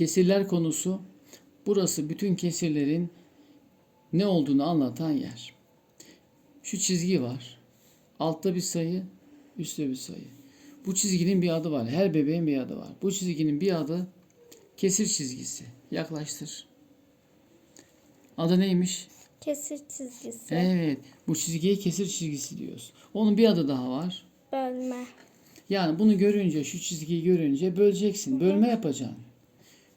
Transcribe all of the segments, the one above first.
Kesirler konusu burası bütün kesirlerin ne olduğunu anlatan yer. Şu çizgi var. Altta bir sayı, üstte bir sayı. Bu çizginin bir adı var. Her bebeğin bir adı var. Bu çizginin bir adı kesir çizgisi. Yaklaştır. Adı neymiş? Kesir çizgisi. Evet. Bu çizgiye kesir çizgisi diyoruz. Onun bir adı daha var. Bölme. Yani bunu görünce, şu çizgiyi görünce böleceksin. Bölme yapacaksın.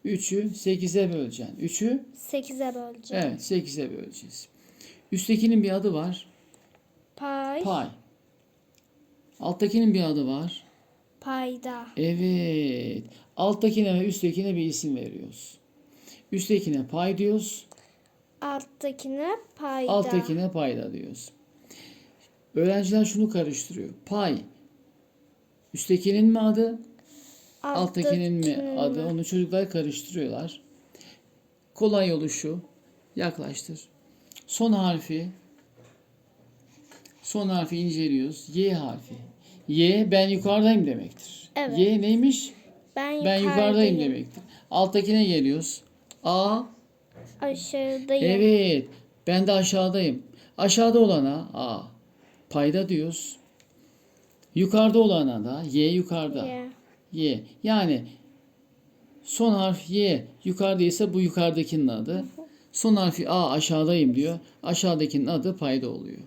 3'ü 8'e böleceksin. 3'ü 8'e böleceğim. evet 8'e böleceğiz. Üsttekinin bir adı var. Pay. Pay. Alttakinin bir adı var. Payda. Evet. Alttakine ve üsttekine bir isim veriyoruz. Üsttekine pay diyoruz. Alttakine payda. Alttakine payda diyoruz. Öğrenciler şunu karıştırıyor. Pay. Üsttekinin mi adı? Alttakinin mi adı? Onu çocuklar karıştırıyorlar. Kolay yolu şu. Yaklaştır. Son harfi son harfi inceliyoruz. Y harfi. Y ben yukarıdayım demektir. Evet. Y neymiş? Ben, Ben yukarıdayım demektir. Alttakine geliyoruz. A Aşağıdayım. evet. Ben de aşağıdayım. Aşağıda olana A. Payda diyoruz. Yukarıda olana da Y yukarıda. Y. Y. Yani son harf Y yukarıdaysa bu yukarıdakinin adı. Son harfi A aşağıdayım diyor. Aşağıdakinin adı payda oluyor.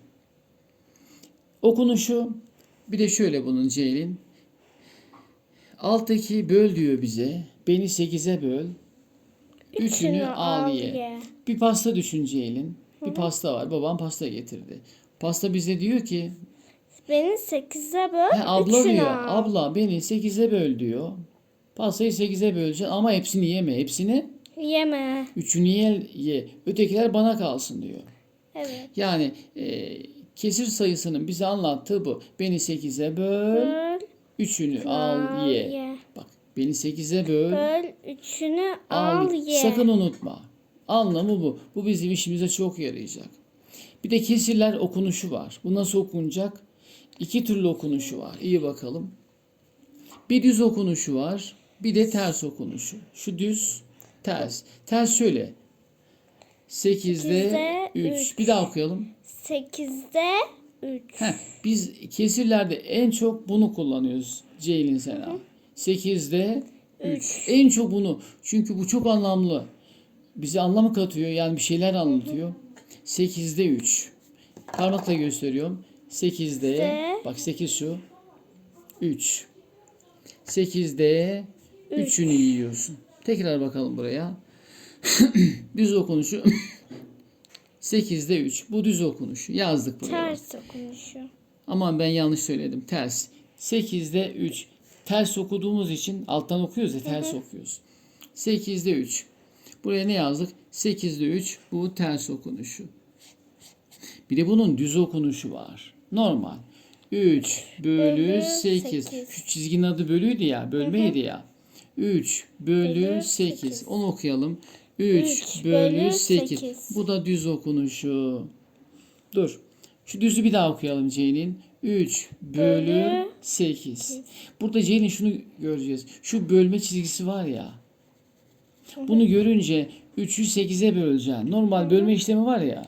Okunuşu bir de şöyle bunun Ceylin. Alttaki böl diyor bize. Beni 8'e böl. Üçünü al ye. Bir pasta düşün Ceylin. Bir pasta var. Babam pasta getirdi. Pasta bize diyor ki Beni 8'e böl. He, abla diyor. al. Abla beni 8'e böl diyor. Pastayı 8'e böleceksin ama hepsini yeme. Hepsini Yeme. üçünü ye. ye. Ötekiler bana kalsın diyor. Evet. Yani e, kesir sayısının bize anlattığı bu. Beni 8'e böl, Böl. üçünü al ye. Bak beni 8'e böl, Böl. Üçünü al al ye. Sakın unutma. Anlamı bu. Bu bizim işimize çok yarayacak. Bir de kesirler okunuşu var. Bu nasıl okunacak? İki türlü okunuşu var. İyi bakalım. Bir düz okunuşu var. Bir de ters okunuşu. Şu düz, ters. Ters şöyle. 8'de Sekizde 3. üç. Bir daha okuyalım. 8'de 3. Heh, biz kesirlerde en çok bunu kullanıyoruz. Ceylin Sena. 8'de 3. En çok bunu. Çünkü bu çok anlamlı. Bize anlamı katıyor. Yani bir şeyler anlatıyor. 8'de 3. Parmakla gösteriyorum. 8'de De. bak 8 şu. 3. 8'de 3'ünü yiyorsun. Tekrar bakalım buraya. düz okunuşu. 8'de 3. Bu düz okunuşu. Yazdık buraya. Ters okunuşu. Aman ben yanlış söyledim. Ters. 8'de 3. Ters okuduğumuz için alttan okuyoruz ya ters okuyoruz. 8'de 3. Buraya ne yazdık? 8'de 3 bu ters okunuşu. Bir de bunun düz okunuşu var. Normal. 3 bölü Bölü 8. sekiz. Şu çizginin adı bölüydü ya. Bölmeydi ya. 3 bölü Bölü 8. sekiz. Onu okuyalım. 3 Üç bölü bölü 8. sekiz. Bu da düz okunuşu. Dur. Şu düzü bir daha okuyalım Ceylin. 3 bölü Bölü 8. Burada Ceylin şunu göreceğiz. Şu bölme çizgisi var ya. Bunu görünce 3'ü 8'e böleceksin. Normal bölme işlemi var ya.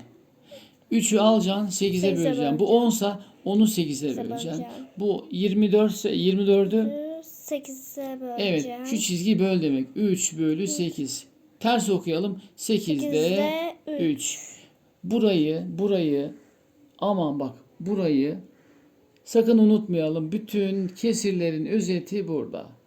3'ü alacaksın 8'e Sekize böleceksin. Bu 10'sa onu 8'e böleceksin. böleceğim. Bu 24 ise 24'ü 8'e evet böleceğim. şu çizgi böl demek. 3 bölü 8. Ters okuyalım. 8'de 8'de 3. Burayı, burayı aman bak burayı sakın unutmayalım. Bütün kesirlerin özeti burada.